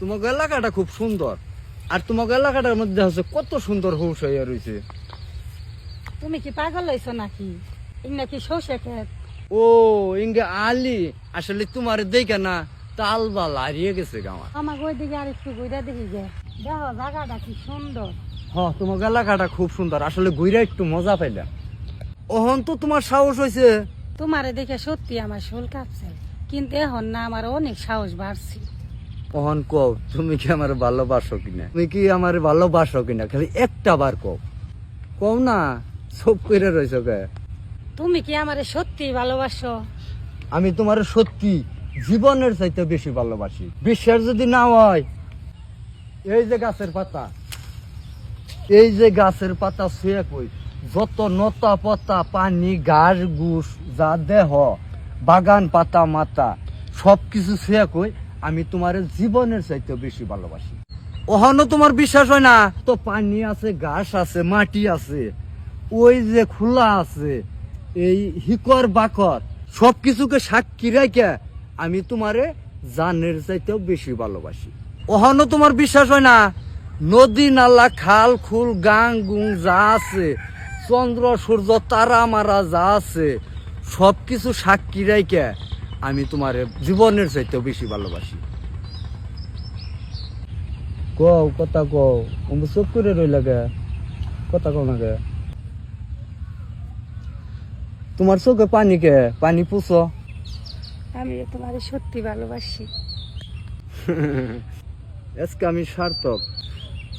তোমাকে এলাকাটা খুব সুন্দর। আর তোমাকে এলাকাটার মধ্যে হচ্ছে কত সুন্দর হৌস হইয়া রয়েছে তুমি কি পাগল হয়েছো নাকি? নাকি ক্ষেত ও ইঙ্গে আলি আসলে তোমার দেখে না তালবাল হারিয়ে গেছে গাওয়া আমাকে ওইদিকে আর একটু ঘুরে দেখি গে। দেখো জায়গাটা কি সুন্দর। হ তোমার এলাকাটা খুব সুন্দর আসলে ঘুরে একটু মজা পাইলাম। ওহন তো তোমার সাহস হয়েছে তোমারে দেখে সত্যি আমার শোল কাঁপছে। কিন্তু এখন না আমার অনেক সাহস বাড়ছে। ওহন কও তুমি কি আমার ভালোবাসো কিনা? তুমি কি আমার ভালোবাসো কিনা? খালি একটা বার কও। কও না সব করে রয়েছো কে? তুমি কি আমারে সত্যি ভালোবাসো? আমি তোমার সত্যি জীবনের চাইতে বেশি ভালোবাসি। বিশ্বাস যদি না হয় এই যে গাছের পাতা এই যে গাছের পাতা শুয়ে কই যত নতা পাতা পানি ঘাস গুস যা দেহ বাগান পাতা মাতা সব কিছু শুয়ে কই আমি তোমার জীবনের চাইতে বেশি ভালোবাসি। ওখানে তোমার বিশ্বাস হয় না? তো পানি আছে ঘাস আছে মাটি আছে ওই যে খোলা আছে এই হিকর বাকর সব কিছুকে সাক্ষী রেখে আমি তোমারে জানের চাইতেও বেশি ভালোবাসি। ওখানে তোমার বিশ্বাস হয় না? নদী নালা খাল খুল গাং গুং যা আছে চন্দ্র সূর্য তারা মারা যা আছে সব কিছু সাক্ষী রেখে আমি তোমার জীবনের চাইতেও বেশি ভালোবাসি। কও কথা কও। আমি চুপ করে রইলা গে কথা কও না গে তোমার চোখে পানি কে? পানি পুষো আমি তোমারে সত্যি ভালোবাসি। আজকে আমি সার্থক।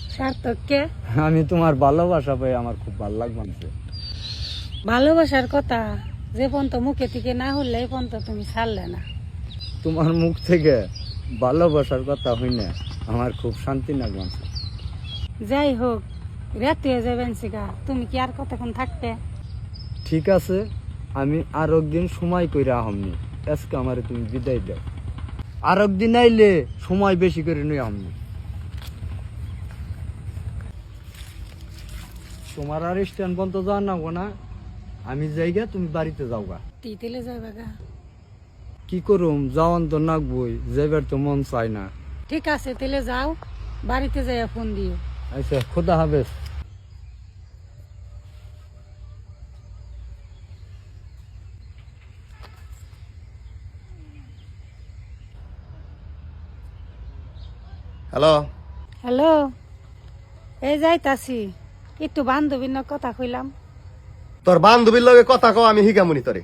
সার্থক কে? আমি তোমার ভালোবাসা পাই আমার খুব ভালো লাগবে ভালোবাসার কথা? যে পর্যন্ত মুখে থেকে না হলে এই পর্যন্ত তুমি ছাড়লে না। তোমার মুখ থেকে ভালোবাসার কথা হই না আমার খুব শান্তি লাগছে যাই হোক রাতে হয়ে যাবেন সিগা তুমি কি আর কতক্ষণ থাকতে? ঠিক আছে আমি আর একদিন সময় কইরা আহমনি আজকে আমারে তুমি বিদায় দাও। আর একদিন আইলে সময় বেশি করে নই আহমনি। তোমার আর স্ট্যান্ড পর্যন্ত যাওয়া না গো না আমি যাইগা তুমি বাড়িতে যাওগা। তিতেলে যাবে গা। কি করুম? যাওয়ান তো নাকবই যাইবার তো মন চায় না। ঠিক আছে তাহলে যাও বাড়িতে যাই ফোন দিও। আচ্ছা খোদা হাফেজ। হ্যালো। হ্যালো এই যাইতাছি। একটু বান্ধবীর না কথা কইলাম। তোর বান্ধবীর লগে কথা কও আমি হিগামুনি তোরে।